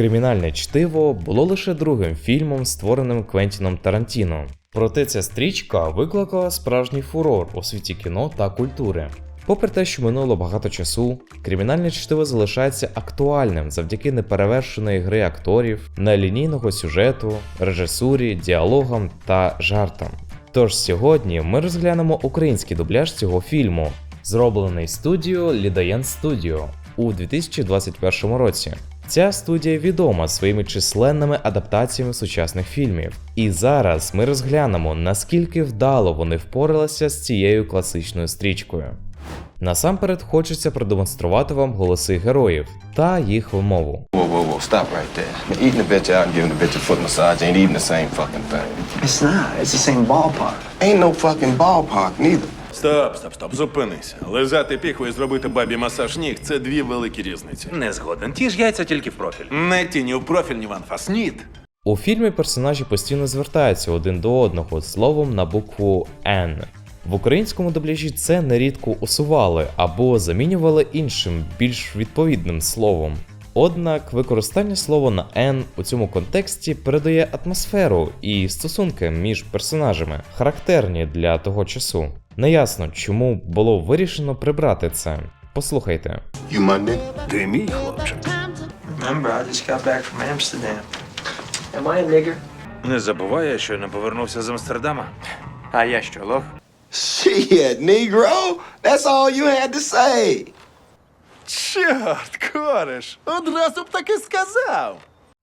Кримінальне чтиво було лише другим фільмом, створеним Квентіном Тарантіно. Проте ця стрічка викликала справжній фурор у світі кіно та культури. Попри те, що минуло багато часу, кримінальне чтиво залишається актуальним завдяки неперевершеної гри акторів, нелінійного сюжету, режисурі, діалогам та жартам. Тож сьогодні ми розглянемо український дубляж цього фільму, зроблений студією Лідаєн Studio у 2021 році. Ця студія відома своїми численними адаптаціями сучасних фільмів. І зараз ми розглянемо, наскільки вдало вони впоралися з цією класичною стрічкою. Насамперед хочеться продемонструвати вам голоси героїв та їх вимову. It's not. It's the same ballpark. Ain't no fucking ballpark neither. Стоп, стоп, стоп, зупинися. Лизати піхву і зробити бабі масаж ніг це дві великі різниці. Не згоден. Ті ж яйця тільки в профіль. Не тіні в профіль, ні в анфас, ніт. У фільмі персонажі постійно звертаються один до одного словом на букву N. В українському дубляжі це нерідко усували або замінювали іншим, більш відповідним словом. Однак використання слова на N у цьому контексті передає атмосферу і стосунки між персонажами, характерні для того часу. Неясно, чому було вирішено прибрати це. Послухайте. You my nigga? Ти мій хлопчик. Remember, I just got back from Amsterdam. Am I a nigger? Не забувай, я щойно повернувся з Амстердама. А я що, лох? Shit, Negro. That's all you had to say. Чорт, кореш, одразу б так і сказав.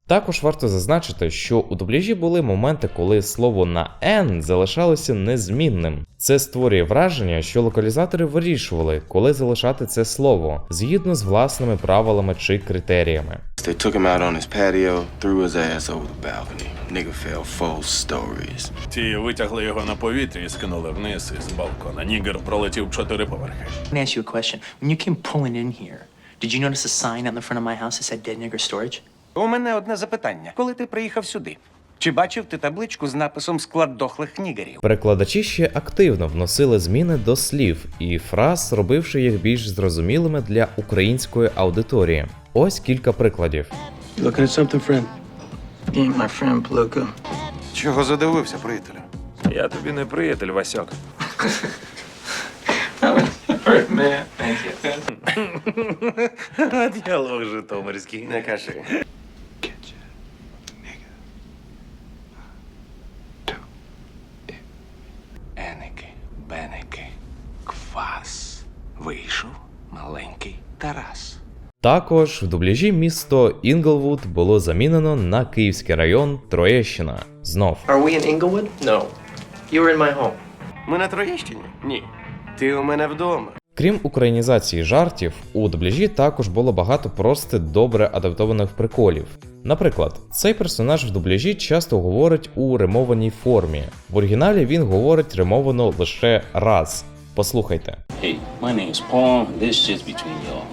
Також варто зазначити, що у дубляжі були моменти, коли слово на N залишалося незмінним. Це створює враження, що локалізатори вирішували, коли залишати це слово згідно з власними правилами чи критеріями. They took him out on his patio, threw his ass over the balcony. Nigga fell four stories. Ті витягли його на повітря і скинули вниз із балкона. Нігер пролетів чотири поверхи. Let me ask you a question. When you came pulling in here, did you notice a sign on the front of my house that said dead nigger storage? У мене одне запитання. Коли ти приїхав сюди? Чи бачив ти табличку з написом склад дохлих нігерів? Перекладачі ще активно вносили зміни до слів і фраз, робивши їх більш зрозумілими для української аудиторії. Ось кілька прикладів. You ain't my friend, Pluka. Чого задивився, приятелю? Я тобі не приятель, Васьок. Лох житомирський. Не кажи. Вийшов маленький Тарас. Також в дубляжі місто Інглвуд було замінено на Київський район Троєщина. Знов. Are we in Inglewood? No. You were in my home. Ми на Троєщині? Ні. Ти у мене вдома. Крім українізації жартів, у дубляжі також було багато просто добре адаптованих приколів. Наприклад, цей персонаж в дубляжі часто говорить у римованій формі. В оригіналі він говорить римовано лише раз. Послухайте. Hey, my name's Paul. This shit's between y'all.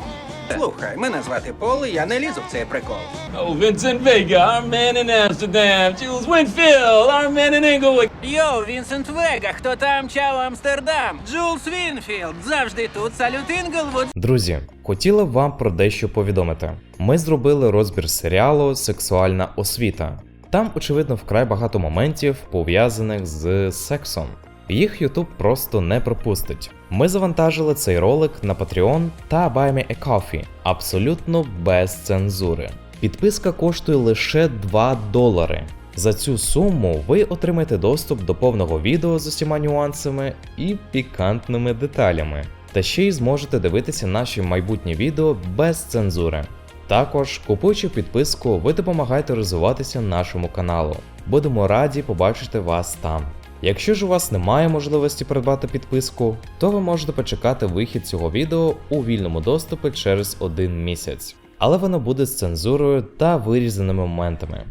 Слухай, мене звати Пол, і я не лізу в цей прикол. Oh, Vincent Vega, our man in Amsterdam. Jules Winfield, our man in Inglewood. Йоу, Вінсент Вега, хто там чав Амстердам? Джулс Вінфілд, завжди тут, салют Інглвуд. Друзі, хотіла вам про дещо повідомити. Ми зробили розбір серіалу Сексуальна освіта. Там, очевидно, вкрай багато моментів пов'язаних з сексом. Їх YouTube просто не пропустить. Ми завантажили цей ролик на Patreon та Buy Me a Coffee абсолютно без цензури. Підписка коштує лише 2 долари. За цю суму ви отримаєте доступ до повного відео з усіма нюансами і пікантними деталями. Та ще й зможете дивитися наші майбутні відео без цензури. Також, купуючи підписку, ви допомагаєте розвиватися нашому каналу. Будемо раді побачити вас там. Якщо ж у вас немає можливості придбати підписку, то ви можете почекати вихід цього відео у вільному доступі через один місяць, але воно буде з цензурою та вирізаними моментами.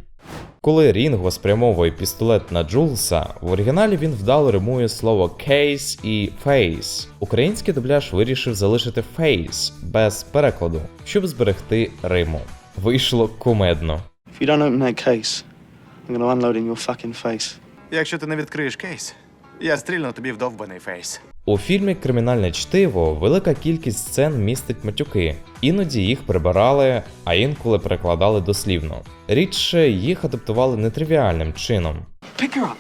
Коли Рінго спрямовує пістолет на Джулса, в оригіналі він вдало римує слово кейс і фейс. Український дубляж вирішив залишити фейс без перекладу, щоб зберегти риму. Вийшло кумедно. If you don't open that case, I'm gonna unload in your fucking face. Якщо ти не відкриєш кейс, Я стрільну тобі в довбаний фейс. У фільмі Кримінальне чтиво велика кількість сцен містить матюки. Іноді їх прибирали, а інколи перекладали дослівно. Рідше їх адаптували нетривіальним чином. Pick her up.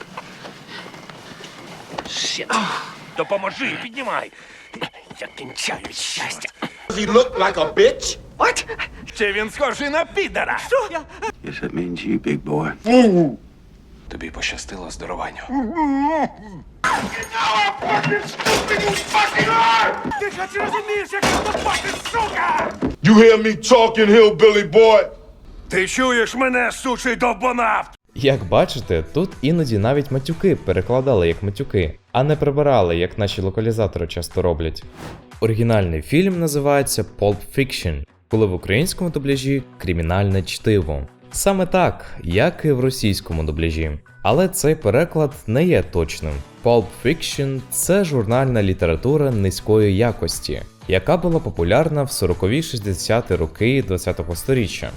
Допоможи, піднімай. Я кінчаю від щастя. What? Чи він схожий на підара? Guess that means you, big boy. Тобі пощастило здорованню. You hear me talking, hillbilly boy? Ти чуєш мене, сучий довбанавт? Як бачите, тут іноді навіть матюки перекладали як матюки, а не прибирали, як наші локалізатори часто роблять. Оригінальний фільм називається Pulp Fiction, коли в українському дубляжі кримінальне чтиво. Саме так, як і в російському дубляжі. Але цей переклад не є точним. Pulp Fiction – це журнальна література низької якості, яка була популярна в 40-60-ті роки ХХ століття.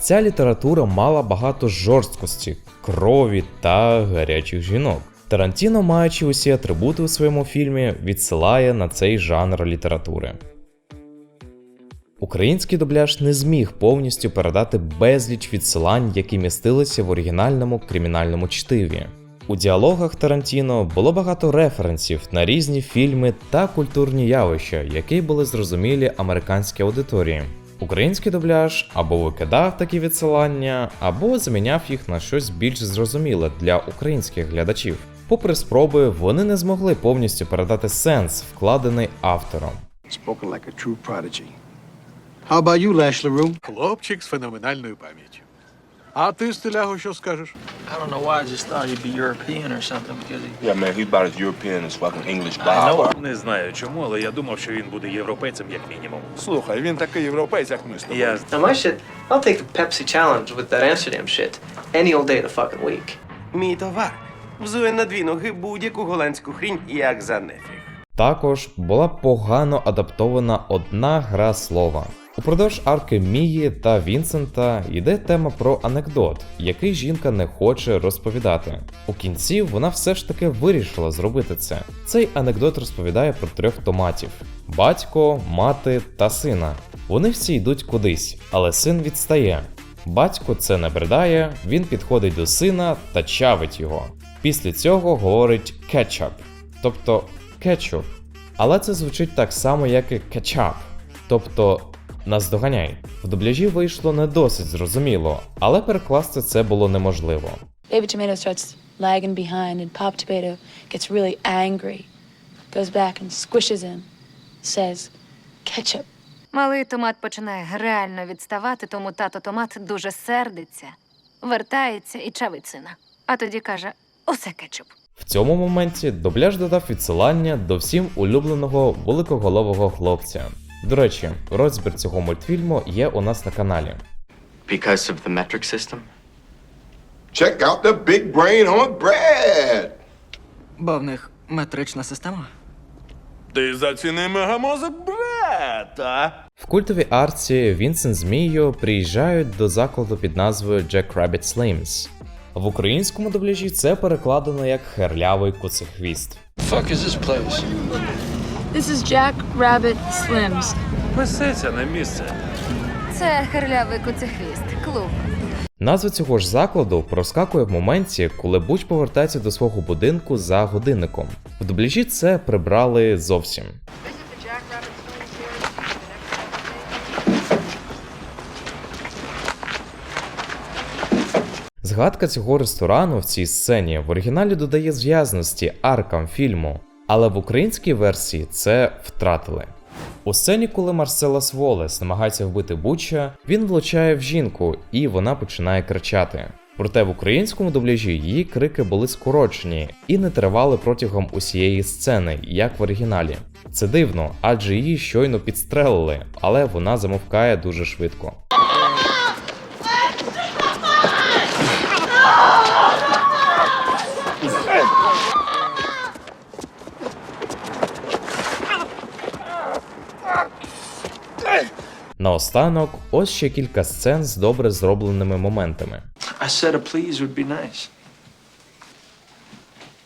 Ця література мала багато жорсткості, крові та гарячих жінок. Тарантіно, маючи усі атрибути у своєму фільмі, відсилає на цей жанр літератури. Український дубляж не зміг повністю передати безліч відсилань, які містилися в оригінальному кримінальному чтиві. У діалогах Тарантіно було багато референсів на різні фільми та культурні явища, які були зрозумілі американській аудиторії. Український дубляж або викидав такі відсилання, або заміняв їх на щось більш зрозуміле для українських глядачів. Попри спроби, вони не змогли повністю передати сенс, вкладений автором. Spoken like a true prodigy. How about you, Lash LaRue? Хлопчик з феноменальною пам'яттю. А ти, стиляго, що скажеш? I don't know why I just thought he'd be European or something because he. Yeah, man, he's about as European as fucking English I know. Не знаю чому, але я думав, що він буде європейцем як мінімум. Слухай, він такий європейць, як ми з тобою. Я Now my shit, I'll take the Pepsi challenge with that Amsterdam shit any old day of the fucking week. Мій товар взує на дві ноги будь-яку голландську хрінь, як за нефіг. Також була погано адаптована одна гра слова. Упродовж арки Мії та Вінсента йде тема про анекдот, який жінка не хоче розповідати. У кінці вона все ж таки вирішила зробити це. Цей анекдот розповідає про трьох томатів: батько, мати та сина. Вони всі йдуть кудись, але син відстає. Батько це не бредає, він підходить до сина та чавить його. Після цього говорить кетчап, тобто кетчуп. Але це звучить так само, як і кетчап, тобто наздоганяй. В дубляжі вийшло не досить зрозуміло, але перекласти це було неможливо. Baby tomato starts lagging behind, and Pop Tomato gets really angry, goes back and squishes him, says, Ketchup. Малий томат починає реально відставати, тому тато томат дуже сердиться, вертається і чавить сина. А тоді каже: усе кетчуп. В цьому моменті дубляж додав відсилання до всім улюбленого великоголового хлопця. До речі, розбір цього мультфільму є у нас на каналі. Because of the metric system? Check out the big brain on bread. Бо в них метрична система. Ти заціни мегамозок брета. В культовій арці Вінсент з Мією приїжджають до закладу під назвою Jack Rabbit Slims. В українському дубляжі це перекладено як херлявий куцехвіст. Fuck is this place? This is Jack Rabbit Slims. писеться на місце. Це херлявий куцехвіст, клуб. Назва цього ж закладу проскакує в моменті, коли Буч повертається до свого будинку за годинником. В дубляжі це прибрали зовсім. Згадка цього ресторану в цій сцені в оригіналі додає зв'язності аркам фільму, але в українській версії це втратили. У сцені, коли Марселас Волес намагається вбити Буча, він влучає в жінку, і вона починає кричати. Проте в українському дубляжі її крики були скорочені і не тривали протягом усієї сцени, як в оригіналі. Це дивно, адже її щойно підстрелили, але вона замовкає дуже швидко. Наостанок, ось ще кілька сцен з добре зробленими моментами. I said a please would be nice.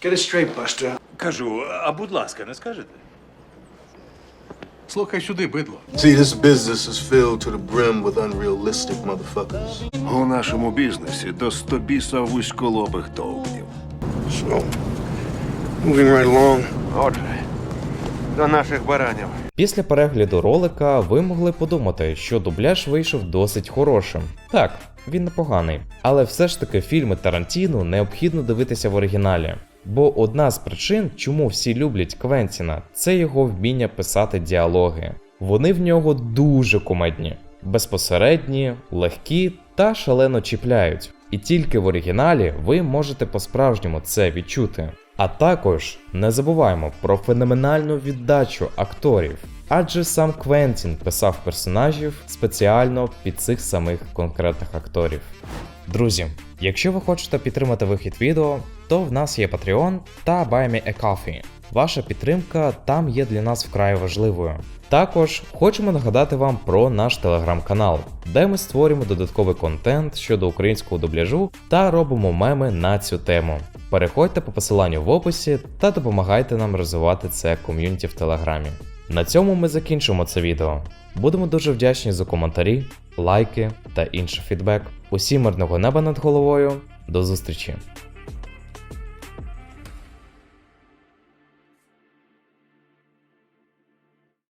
Get it straight, Buster. Кажу, а будь ласка, не скажете? Слухай сюди, бидло. See, this business is filled to the brim with unrealistic motherfuckers. У нашому бізнесі до стобіса вузьколобих довбнів. So, moving right along. Отже, до наших баранів. Після перегляду ролика ви могли подумати, що дубляж вийшов досить хорошим. Так, він непоганий. Але все ж таки фільми Тарантіно необхідно дивитися в оригіналі. Бо одна з причин, чому всі люблять Квентіна, це його вміння писати діалоги. Вони в нього дуже кумедні, безпосередні, легкі та шалено чіпляють. І тільки в оригіналі ви можете по-справжньому це відчути. А також не забуваємо про феноменальну віддачу акторів, адже сам Квентін писав персонажів спеціально під цих самих конкретних акторів. Друзі, якщо ви хочете підтримати вихід відео, то в нас є Patreon та Buy Me a Coffee. Ваша підтримка там є для нас вкрай важливою. Також хочемо нагадати вам про наш телеграм-канал, де ми створюємо додатковий контент щодо українського дубляжу та робимо меми на цю тему. Переходьте по посиланню в описі та допомагайте нам розвивати це ком'юніті в телеграмі. На цьому ми закінчимо це відео. Будемо дуже вдячні за коментарі, лайки та інший фідбек. Усім мирного неба над головою. До зустрічі!